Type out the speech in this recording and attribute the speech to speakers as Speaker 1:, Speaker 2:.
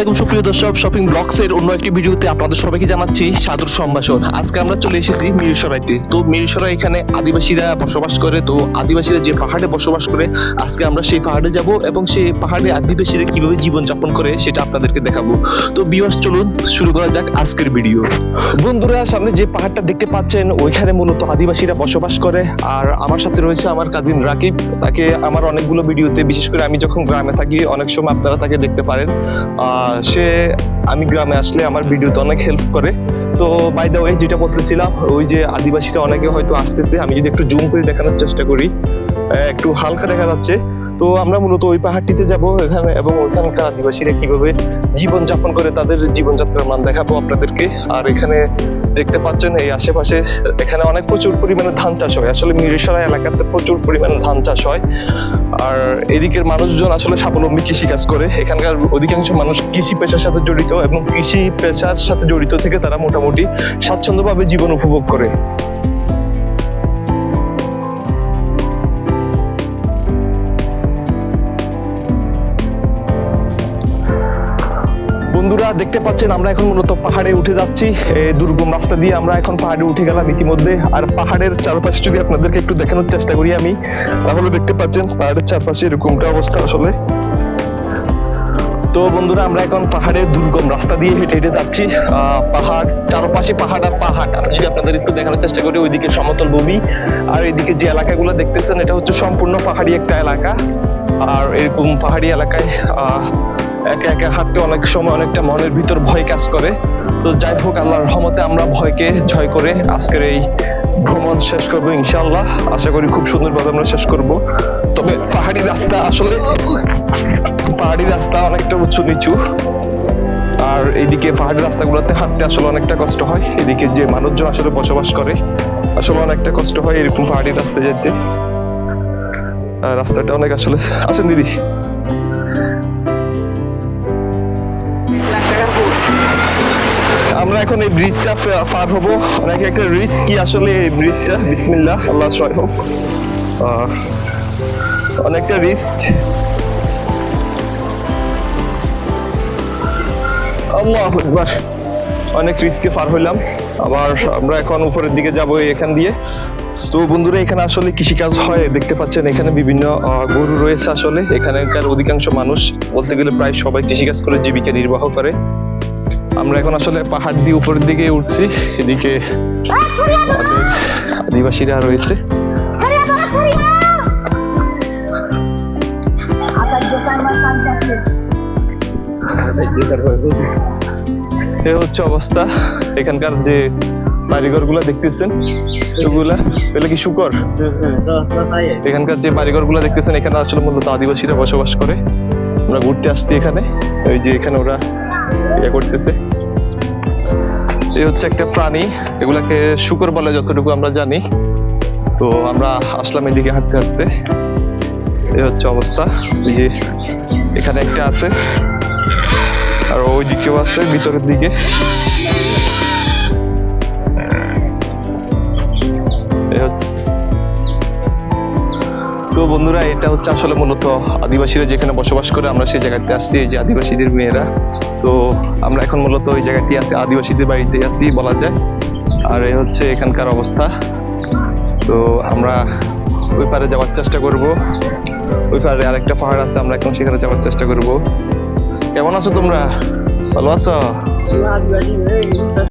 Speaker 1: আলাইকুম সুপ্রিয় দর্শক শপিং ব্লগস এর অন্য একটি ভিডিওতে আপনাদের সবাইকে জানাচ্ছি সাদর সম্ভাষণ। আজকে আমরা চলে এসেছি মিরসরাইতে। তো মিরসরা এখানে আদিবাসীরা বসবাস করে তো আদিবাসীরা যে পাহাড়ে বসবাস করে আজকে আমরা সেই পাহাড়ে যাব এবং সেই পাহাড়ে আদিবাসীরা কীভাবে জীবন যাপন করে সেটা আপনাদেরকে দেখাবো। তো বিয়স চলুন শুরু করা যাক আজকের ভিডিও। বন্ধুরা সামনে যে পাহাড়টা দেখতে পাচ্ছেন ওইখানে মূলত আদিবাসীরা বসবাস করে। আর আমার সাথে রয়েছে আমার কাজিন রাকিব। তাকে আমার অনেকগুলো ভিডিওতে বিশেষ করে আমি যখন গ্রামে থাকি অনেক সময় আপনারা তাকে দেখতে পারেন। আহ, সে আমি গ্রামে আসলে আমার ভিডিওতে অনেক হেল্প করে। তো বাই দ্য ওয়ে যেটা বলতেছিলাম, ওই যে আদিবাসীরা অনেকে হয়তো আসতেছে, আমি যদি একটু জুম করে দেখানোর চেষ্টা করি একটু হালকা দেখা যাচ্ছে। তো আমরা মূলত ওই পাহাড়টিতে যাব এখানে এবং ওইখানকার আদিবাসীরা কীভাবে জীবনযাপন করে, তাদের জীবনযাত্রার মান দেখাবো আপনাদেরকে। আর এখানে দেখতে পাচ্ছেন এই আশেপাশে, এখানে অনেক প্রচুর পরিমাণে ধান চাষ হয়। আসলে মিরিশালা এলাকাতে প্রচুর পরিমাণে ধান চাষ হয়। আর এদিকের মানুষজন আসলে স্বাবলম্বী কৃষি কাজ করে। এখানকার অধিকাংশ মানুষ কৃষি পেশার সাথে জড়িত এবং কৃষি পেশার সাথে জড়িত থেকে তারা মোটামুটি স্বাচ্ছন্দ্যভাবে জীবন উপভোগ করে। বন্ধুরা দেখতে পাচ্ছেন, আমরা এখন মূলত পাহাড়ে উঠে যাচ্ছি। দুর্গম রাস্তা দিয়ে আমরা এখন পাহাড়ে উঠে গেলাম ইতিমধ্যে। আর পাহাড়ের চারপাশে যদি আপনাদেরকে একটু দেখানোর চেষ্টা করি আমি, তাহলে দেখতে পাচ্ছেন পাহাড়ের চারপাশে এরকমটা অবস্থা আসলে। তো বন্ধুরা, আমরা এখন পাহাড়ের দুর্গম রাস্তা দিয়ে হেঁটে হেঁটে যাচ্ছি। পাহাড়, চারপাশে পাহাড় আর পাহাড়। আমি যদি আপনাদের একটু দেখানোর চেষ্টা করি, ওইদিকে সমতল ভূমি। আর এদিকে যে এলাকাগুলো দেখতেছেন, এটা হচ্ছে সম্পূর্ণ পাহাড়ি একটা এলাকা। আর এরকম পাহাড়ি এলাকায় একে একে হাঁটতে অনেক সময় অনেকটা মনের ভিতর ভয় কাজ করে। তো যাই হোক, আল্লাহর রহমতে আমরা ভয়কে জয় করে আজকের এই ভ্রমণ শেষ করব ইনশাআল্লাহ। আশা করি খুব সুন্দরভাবে আমরা শেষ করব। তবে পাহাড়ি রাস্তা আসলে পাহাড়ি রাস্তা অনেকটা উঁচু নিচু। আর এইদিকে পাহাড়ি রাস্তাগুলোতে হাঁটতে আসলে অনেকটা কষ্ট হয়। এদিকে যে মানুষজন আসলে বসবাস করে, আসলে অনেকটা কষ্ট হয় এরকম পাহাড়ি রাস্তায় যেতে। রাস্তাটা অনেক আসলে আসেন দিদি আমরা এখন এই ব্রিজটা পার হব। অনেক একটা রিস্ক কি আসলে এই ব্রিজটা বিসমিল্লাহ, আল্লাহ সহায় হোক। অনেকটা রিস্ক আল্লাহ একবার অনেক রিস্কে পার হইলাম। আবার আমরা এখন উপরের দিকে যাব এখান দিয়ে। তো বন্ধুরা, এখানে আসলে কৃষিকাজ হয়। দেখতে পাচ্ছেন, এখানে বিভিন্ন গরু রয়েছে আসলে। এখানকার অধিকাংশ মানুষ বলতে গেলে প্রায় সবাই কৃষিকাজ করে, জীবিকা নির্বাহ করে। আমরা এখন আসলে পাহাড় দিয়ে উপরের দিকে উঠছি। এদিকে আদিবাসীরা রয়েছে। এ হচ্ছে অবস্থা। এখানকার যে বাড়িঘরগুলা দেখতেছেন, এগুলা কি শুকর? এখানকার যে বাড়িঘরগুলা দেখতেছেন, এখানে আসলে মূলত আদিবাসীরা বসবাস করে। আমরা ঘুরতে আসছি এখানে। ওই যে এখানে ওরা ইয়ে করতেছে। এই হচ্ছে একটা প্রাণী। এগুলাকে শুকর বলে যতটুকু আমরা জানি। তো আমরা আসলাম এদিকে হাঁটতে হাঁটতে। এই হচ্ছে অবস্থা। যে এখানে একটা আছে, আর ওই দিকেও আছে ভিতরের দিকে। সো বন্ধুরা, এটা হচ্ছে আসলে মূলত আদিবাসীরা যেখানে বসবাস করে, আমরা সেই জায়গাতে আসছি, এই যে আদিবাসীদের মেয়েরা। তো, আমরা এখন মূলত ওই জায়গাটি আছে, আদিবাসীদের বাড়িতে আছি, বলা যায়। আর এই হচ্ছে এখানকার অবস্থা। তো, আমরা ওই পারে যাওয়ার চেষ্টা করব। ওই পারে আরেকটা পাহাড় আছে, আমরা এখন সেখানে যাওয়ার চেষ্টা করব। কেমন আছো তোমরা? ভালো আছো?